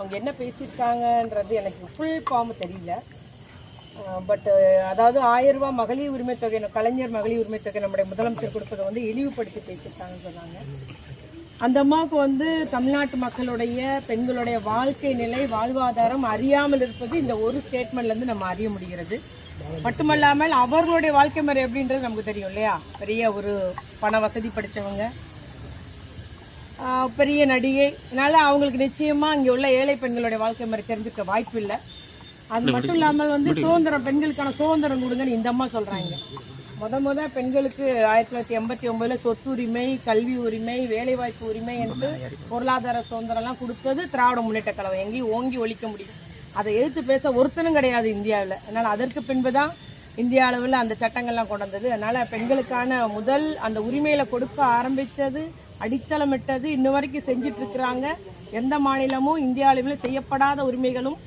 அவங்க என்ன பேசியிருக்காங்கன்றது எனக்கு ஃபுல் ஃபார்ம் தெரியல. பட்டு அதாவது ஆயிரம் ரூபாய் மகளிர் உரிமை தொகை கலைஞர் மகளிர் உரிமை தொகை நம்முடைய முதலமைச்சர் கொடுப்பதை வந்து இழிவுபடுத்தி பேசியிருக்காங்கன்னு சொன்னாங்க. அந்த அம்மாவுக்கு வந்து தமிழ்நாட்டு மக்களுடைய பெண்களுடைய வாழ்க்கை நிலை வாழ்வாதாரம் அறியாமல் இருப்பது இந்த ஒரு ஸ்டேட்மெண்ட்லேருந்து நம்ம அறிய முடிகிறது. மட்டுமல்லாமல் அவர்களுடைய வாழ்க்கை முறை எப்படின்றது நமக்கு தெரியும் இல்லையா? பெரிய ஒரு பண வசதி படித்தவங்க பெரிய நடிகை. அதனால அவங்களுக்கு நிச்சயமாக இங்கே உள்ள ஏழை பெண்களுடைய வாழ்க்கை முறை தெரிஞ்சுக்க வாய்ப்பு இல்லை. அது மட்டும் இல்லாமல் வந்து சுதந்திரம் பெண்களுக்கான சுதந்திரம் கொடுங்கன்னு இந்த அம்மா சொல்கிறாங்க முத முத பெண்களுக்கு ஆயிரத்தி தொள்ளாயிரத்தி எண்பத்தி ஒன்பதில் சொத்து உரிமை கல்வி உரிமை வேலைவாய்ப்பு உரிமை என்று பொருளாதார சுதந்திரம்லாம் கொடுத்தது திராவிட முன்னேற்ற கழகம். எங்கேயும் ஓங்கி ஒழிக்க முடியும். அதை எதிர்த்து பேச ஒருத்தனும் கிடையாது இந்தியாவில். அதனால் அதற்கு பின்பு தான் இந்திய அளவில் அந்த சட்டங்கள்லாம் கொண்டு வந்தது. அதனால் பெண்களுக்கான முதல் அந்த உரிமையில கொடுக்க ஆரம்பித்தது அடித்தளமிட்டது இன்ன வரைக்கும் செஞ்சுட்டு இருக்கிறாங்க எந்த மாநிலமும் இந்திய செய்யப்படாத உரிமைகளும்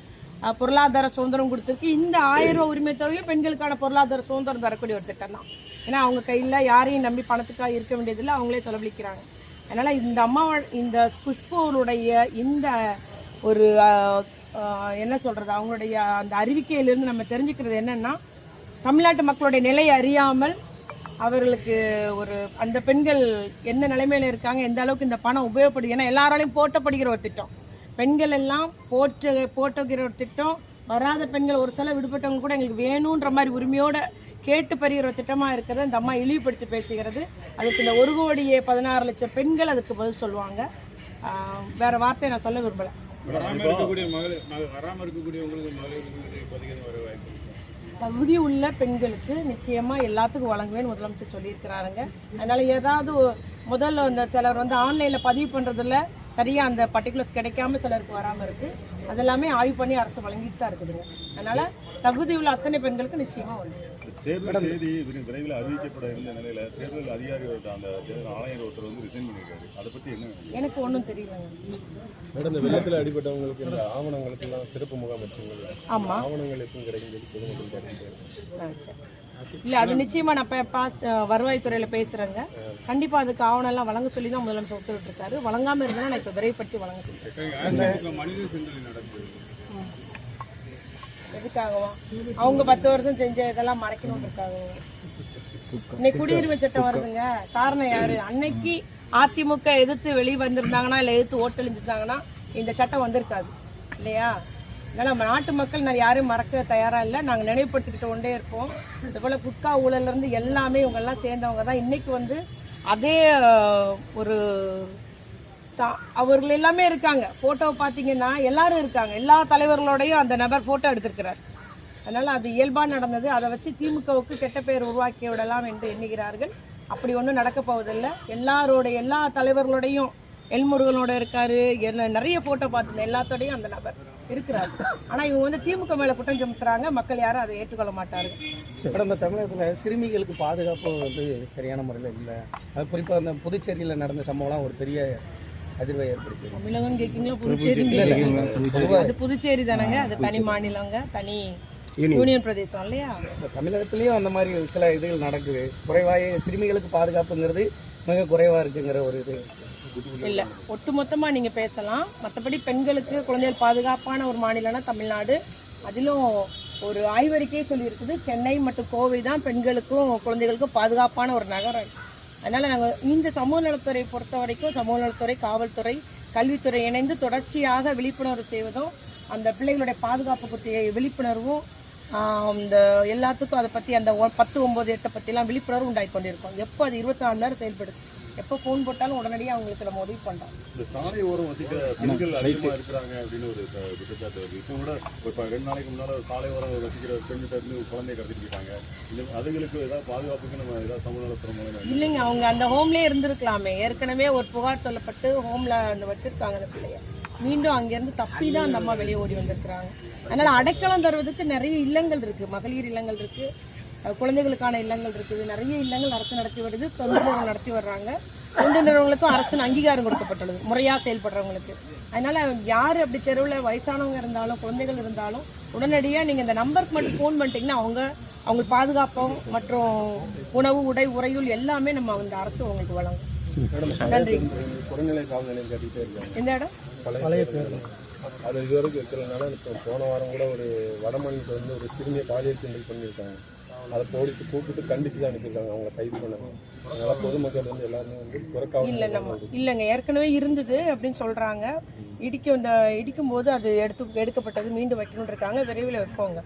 பொருளாதார சுதந்திரம் கொடுத்துருக்கு. இந்த ஆயிரம் ரூபா உரிமை தொகையும் பெண்களுக்கான பொருளாதார சுதந்திரம் தரக்கூடிய ஒரு திட்டம் தான். ஏன்னா அவங்க கையில் யாரையும் நம்பி பணத்துக்காக இருக்க வேண்டியதில்லை. அவங்களே செலவழிக்கிறாங்க. அதனால் இந்த அம்மா இந்த குஷ்புடைய இந்த ஒரு என்ன சொல்கிறது அவங்களுடைய அந்த அறிவிக்கையிலேருந்து நம்ம தெரிஞ்சுக்கிறது என்னென்னா தமிழ்நாட்டு மக்களுடைய நிலை அறியாமல் அவர்களுக்கு ஒரு அந்த பெண்கள் என்ன நிலைமையில இருக்காங்க எந்த அளவுக்கு இந்த பணம் உபயோகப்படுது ஏன்னா எல்லாராலையும் போட்டப்படுகிற ஒரு திட்டம். பெண்கள் எல்லாம் போற்று போட்டுகிற ஒரு திட்டம். வராத பெண்கள் ஒரு சில விடுபட்டவங்க கூட எங்களுக்கு வேணுன்ற மாதிரி உரிமையோட கேட்டு பெறுகிற ஒரு திட்டமாக இருக்கிறத இந்த அம்மா இழிவுபடுத்தி பேசுகிறது. அதுக்கு இந்த ஒரு கோடியே பதினாறு லட்சம் பெண்கள் அதுக்கு பதில் சொல்லுவாங்க. வேறு வேற வார்த்தையை நான் சொல்ல விரும்பலை. வராமல் இருக்கக்கூடிய மகளிர் வராமல் இருக்கக்கூடியவங்களுக்கு மகளிர் தகுதி உள்ள பெண்களுக்கு நிச்சயமாக எல்லாத்துக்கும் வழங்குவேன் முதலமைச்சர் சொல்லியிருக்கிறாருங்க. அதனால் ஏதாவது முதல்ல இந்த சிலர் வந்து ஆன்லைனில் பதிவு பண்ணுறதுல சரியாக அந்த பர்டிகுலர்ஸ் கிடைக்காம சிலருக்கு வராமல் இருக்குது அதெல்லாமே ஆய்வு பண்ணி அரசு வழங்கிட்டு தான் இருக்குதுங்க. அதனால் தகுதி உள்ள அத்தனை பெண்களுக்கு நிச்சயமாக வரும் தேர்தல் தேதி விரை- விரைவில் அறிவிக்கப்பட இருந்த நிலையில தேர்தல் அதிகாரி அந்த தேர்தல் ஆணையர் ஒருத்தர் வந்து ரிசைன் பண்ணியிருக்காரு. அதை பத்தி என்ன? எனக்கு ஒன்றும் தெரியலங்க மேடம் இந்த வெள்ளத்தில் அடிபட்டவங்களுக்கு இந்த ஆவணங்களுக்கெல்லாம் சிறப்பு முகாம் வச்சுங்க ஆமா. ஆவணங்கள் எப்பவும் கிடைக்கும் பொதுமக்கள். இல்ல அது நிச்சயமா நான் பாஸ் வருவாய்த்துறையில பேசுறேங்க. கண்டிப்பா அதுக்கு ஆவணம் எல்லாம் வழங்க சொல்லி தான் முதலமைச்சர் உத்தரவிட்டு இருக்காரு. வழங்காம இருந்தா நான் இப்ப விரைவுபடுத்தி வழங்க சொல்றேன். எதுக்காகவும் அவங்க பத்து வருஷம் செஞ்ச இதெல்லாம் மறைக்கணும்னு இன்னைக்கு குடியுரிமை சட்டம் வருதுங்க. காரணம் யாரு? அன்னைக்கு அதிமுக எதிர்த்து வெளியே வந்திருந்தாங்கன்னா இல்லை எதிர்த்து ஓட்டழிஞ்சிருந்தாங்கன்னா இந்த சட்டம் வந்திருக்காது. இல்லையா? ஏன்னா நம்ம நாட்டு மக்கள் நான் யாரையும் மறக்க தயாராக இல்லை. நாங்கள் நினைவுபடுத்திக்கிட்டு கொண்டே இருப்போம். இது குட்கா ஊழல்ல இருந்து எல்லாமே இவங்கெல்லாம் சேர்ந்தவங்க தான் இன்றைக்கி வந்து அதே ஒரு தான் அவர்கள் எல்லாமே இருக்காங்க. ஃபோட்டோவை பார்த்தீங்கன்னா எல்லாரும் இருக்காங்க. எல்லா தலைவர்களோடையும் அந்த நபர் ஃபோட்டோ எடுத்திருக்கிறார். அதனால் அது இயல்பாக நடந்தது. அதை வச்சு திமுகவுக்கு கெட்ட பெயர் உருவாக்கி விடலாம் என்று எண்ணுகிறார்கள். அப்படி ஒன்றும் நடக்க போவதில்லை. எல்லாரோட எல்லா தலைவர்களோடையும் எல்முருகனோட இருக்காரு. என்ன நிறைய ஃபோட்டோ பார்த்துருந்தேன். எல்லாத்தோடையும் அந்த நபர் இருக்கிறார். ஆனால் இவங்க வந்து திமுக மேலே குற்றம் சுமத்துறாங்க. மக்கள் யாரும் அதை ஏற்றுக்கொள்ள மாட்டார்கள். மேடம் தமிழகத்தில் சிறுமிகளுக்கு பாதுகாப்பு வந்து சரியான முறையில் இல்லை. அது குறிப்பாக அந்த புதுச்சேரியில் நடந்த சம்பவம்லாம் ஒரு பெரிய அதிர்வை ஏற்படுத்தி தமிழகம் கேட்குங்களா புதுச்சேரி அது புதுச்சேரி தானேங்க அது தனி மாநிலங்க தனி யூனியன். பிரதேசம் இல்லையா? தமிழகத்துலேயும் அந்த மாதிரி சில இதுகள் நடக்குது. குறைவாக சிறுமிகளுக்கு பாதுகாப்புங்கிறது மிக குறைவாக இருக்குங்கிற ஒரு இது. இல்ல ஒட்டுமொத்தமா நீங்க பேசலாம். மற்றபடி பெண்களுக்கு குழந்தைகள் பாதுகாப்பான ஒரு மாநிலம்னா தமிழ்நாடு. அதிலும் ஒரு ஆய்வறிக்கையே சொல்லியிருக்குது சென்னை மற்றும் கோவை தான் பெண்களுக்கும் குழந்தைகளுக்கும் பாதுகாப்பான ஒரு நகரம். அதனால் நாங்கள் இந்த சமூக நலத்துறை பொறுத்த வரைக்கும் சமூக நலத்துறை காவல்துறை கல்வித்துறை இணைந்து தொடர்ச்சியாக விழிப்புணர்வு செய்வதும் அந்த பிள்ளைகளுடைய பாதுகாப்பு பற்றிய விழிப்புணர்வும் இந்த எல்லாத்துக்கும் அதை பற்றி அந்த ஒ- பத்து ஒம்பது எட்டை பற்றிலாம் விழிப்புணர்வு உண்டாகி கொண்டிருக்கோம். எப்போ அது இருபத்தி நாலு நேரம் செயல்படுது? எப்போ ஃபோன் போட்டாலும் உடனடியாக அவங்களுக்கு நம்ம உதவி பண்ணுறோம் இந்த சாலை ஓரம் வசிக்கிற பெண்கள் அதிகமா இருக்கிறாங்க அப்படின்னு ஒரு குற்றச்சாட்டு வருது. இப்போ கூட ஒரு ப- ரெண்டு நாளைக்கு முன்னால சாலை ஓரம் வசிக்கிற பெண்கிட்ட இருந்து ஒரு குழந்தைய கடத்திட்டு போயிட்டாங்க. இந்த அதுங்களுக்கு ஏதாவது பாதுகாப்புக்கு நம்ம ஏதாவது சமூக நலத்துறை மூலமா இல்லைங்க அவங்க அந்த ஹோம்லேயே இருந்திருக்கலாமே. ஏற்கனவே ஒரு புகார் சொல்லப்பட்டு ஹோமில் அந்த வச்சிருக்காங்க அந்த பிள்ளைய. மீண்டும் அங்கேருந்து தப்பி தான் அந்த அம்மா வெளியே ஓடி வந்திருக்கிறாங்க. அதனால் அடைக்கலம் தருவதற்கு நிறைய இல்லங்கள் இருக்குது மகளிர் இல்லங்கள் இருக்குது குழந்தைகளுக்கான இல்லங்கள் இருக்குது. நிறைய இல்லங்கள் அரசு நடத்தி வருது தொண்டு நிறுவனம் நடத்தி வர்றாங்க. தொண்டு நிறுவனங்களுக்கும் அரசின் அங்கீகாரம் கொடுக்கப்பட்டுள்ளது முறையாக செயல்படுறவங்களுக்கு. அதனால் யார் அப்படி தெருவில் வயசானவங்க இருந்தாலும் குழந்தைகள் இருந்தாலும் உடனடியாக நீங்கள் இந்த நம்பருக்கு மட்டும் ஃபோன் பண்ணிட்டீங்கன்னா அவங்க அவங்க பாதுகாப்பும் மற்றும் உணவு உடை உறையுள் எல்லாமே நம்ம இந்த அரசு உங்களுக்கு வழங்கும். நன்றி. எந்த இடம்? பழைய பேர். அது இதுவரைக்கும் இருக்கிறதுனால இப்போ போன வாரம் கூட ஒரு வட மாநிலத்தில் வந்து ஒரு சிறுமியை பாலியல் பண்ணியிருக்காங்க. அதை போலீஸ் கூப்பிட்டு கண்டிச்சு தான் அனுப்பியிருக்காங்க. அவங்க கைது பண்ணாங்க அதனால பொதுமக்கள் வந்து எல்லாருமே வந்து இல்ல புறக்காவல் நம்ம இல்லைங்க. ஏற்கனவே இருந்தது அப்படின்னு சொல்றாங்க. இடிக்க இந்த இடிக்கும் போது அது எடுத்து எடுக்கப்பட்டது மீண்டும் வைக்கணும்னு இருக்காங்க. விரைவில் வைப்போங்க.